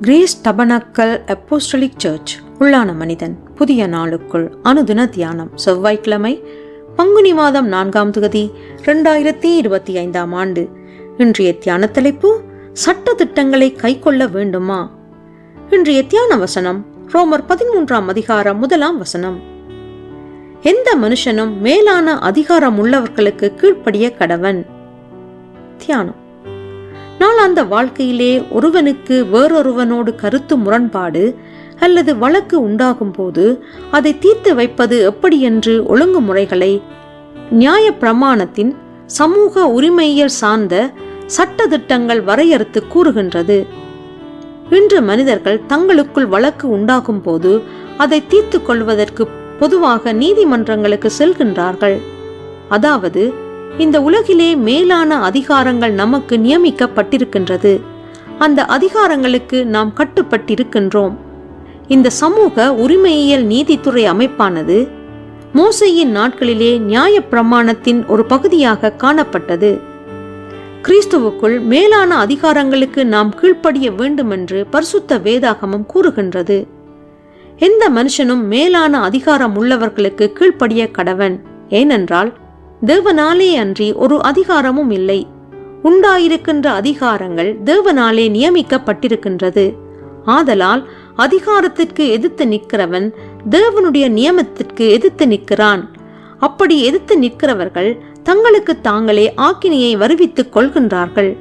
Grace tabernacle apostolic search. உள்ளான மனிதன் புதிய நாளுக்குள் அனுதின தியானம். செவ்வாய்க்கிழமை பங்குனி மாதம் நான்காம் தொகுதி ரெண்டாயிரத்தி இருபத்தி ஐந்தாம் ஆண்டு. இன்றைய தியான தலைப்பு சட்ட திட்டங்களை கைக்கொள்ள வேண்டுமா? இன்றைய தியான வசனம் ரோமர் பதிமூன்றாம் அதிகாரம் முதலாம் வசனம். எந்த மனுஷனும் மேலான அதிகாரம் உள்ளவர்களுக்கு கீழ்ப்படிய கடவன்? தியானம். நாளாந்த வாழ்க்கையிலே ஒருவனுக்கு வேறொருவனோடு கருத்து முரண்பாடு அல்லது வழக்கு உண்டாகும் போது அதை தீர்த்து வைப்பது எப்படி என்று ஒழுங்குமுறைகளை நியாய பிரமாணத்தின் சமூக உரிமையியல் சார்ந்த சட்ட திட்டங்கள் வரையறுத்து கூறுகின்றது. இன்று மனிதர்கள் தங்களுக்குள் வழக்கு உண்டாகும் போது அதை தீர்த்து கொள்வதற்கு பொதுவாக நீதிமன்றங்களுக்கு செல்கின்றார்கள். அதாவது இந்த உலகிலே மேலான அதிகாரங்கள் நமக்கு நியமிக்கப்பட்டிருக்கின்றது. அந்த அதிகாரங்களுக்கு நாம் கட்டுப்பட்டிருக்கின்றோம். இந்த சமூக உரிமையியல் நீதித்துறை அமைப்பானது மோசையின் நாட்களிலே நியாய பிரமாணத்தின் ஒரு பகுதியாக காணப்பட்டது. கிறிஸ்துவுக்குள் மேலான அதிகாரங்களுக்கு நாம் கீழ்ப்படிய வேண்டுமென்று பரிசுத்த வேதாகமம் கூறுகின்றது. எந்த மனுஷனும் மேலான அதிகாரம் உள்ளவர்களுக்கு கீழ்ப்படிய கடவன். ஏனென்றால் தேவனாலே அன்றி ஒரு அதிகாரமும் இல்லை. உண்டாயிருக்கின்ற அதிகாரங்கள் தேவனாலே நியமிக்கப்பட்டிருக்கின்றது. ஆதலால் அதிகாரத்திற்கு எதிர்த்து நிற்கிறவன் தேவனுடைய நியமத்திற்கு எதிர்த்து நிற்கிறான். அப்படி எதிர்த்து நிற்கிறவர்கள் தங்களுக்கு தாங்களே ஆக்கினியை வருவித்துக் கொள்கின்றார்கள்.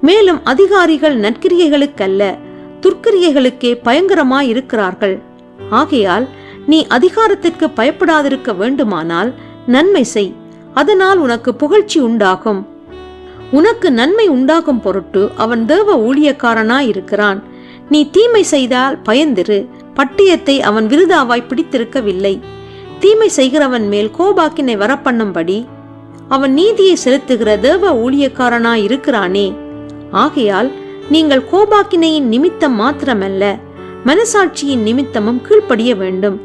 மேலும் அதிகாரிகள் நற்கிரியைகளுக்கல்ல துர்க்கிரியைகளுக்கே பயங்கரமாயிருக்கிறார்கள். ஆகையால் நீ அதிகாரத்திற்கு பயப்படாதிருக்க வேண்டுமானால் நன்மை செய். அதனால் உனக்கு புகழ்ச்சி உண்டாகும். உனக்கு நன்மை உண்டாகும் பொருட்டு அவன் தேவ ஊழியக்காரனாய் இருக்கிறான் நீ தீமை செய்தால் பயந்திரு. பட்டியத்தை அவன் விருதாவாய் பிடித்திருக்கவில்லை. தீமை செய்கிறவன் மேல் கோபாக்கினை வரப்பண்ணும்படி அவன் நீதியை செலுத்துகிற தேவ ஊழியக்காரனாயிருக்கிறானே. ஆகையால் நீங்கள் கோபாக்கினையின் நிமித்தம் மாத்திரமல்ல மனசாட்சியின் நிமித்தமும் கீழ்ப்படிய வேண்டும்.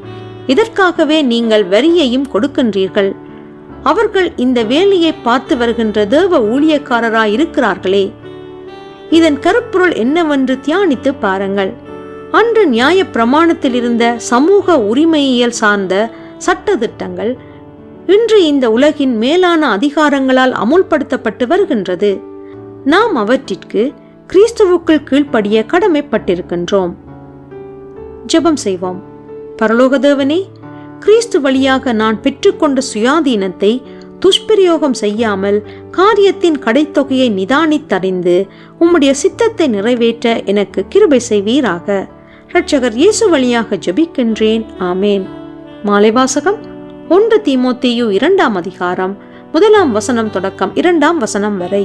இதற்காகவே நீங்கள் வரியையும் கொடுக்கின்றீர்கள். அவர்கள் இந்த வேலையை பார்த்து வருகின்ற தேவ ஊழியக்காரராய் இருக்கிறார்களே. இதன் கருப்பொருள் என்னவென்று தியானித்து பாருங்கள். அன்று நியாய பிரமாணத்தில் இருந்த சமூக உரிமையியல் சார்ந்த சட்ட திட்டங்கள் இன்று இந்த உலகின் மேலான அதிகாரங்களால் அமுல்படுத்தப்பட்டு வருகின்றது. நாம் அவற்றிற்கு கிறிஸ்துவுக்குள் கீழ்ப்படிய கடமைப்பட்டிருக்கின்றோம். ஜெபம் செய்வோம். பரலோக தேவனே கிறிஸ்து வழியாக நான் பெற்றுக்கொண்ட சுயாதீனத்தை துஷ்பிரயோகம் செய்யாமல் காரியத்தின் கடைத்தொகையை நிதானித்தறிந்து உம்முடைய சித்தத்தை நிறைவேற்ற எனக்கு கிருபை செய்வீராக. இரட்சகர் இயேசு வழியாக ஜெபிக்கின்றேன். ஆமேன். மாலைவாசகம் ஒன்று தீமோத்தேயு இரண்டாம் அதிகாரம் முதலாம் வசனம் தொடக்கம் இரண்டாம் வசனம் வரை.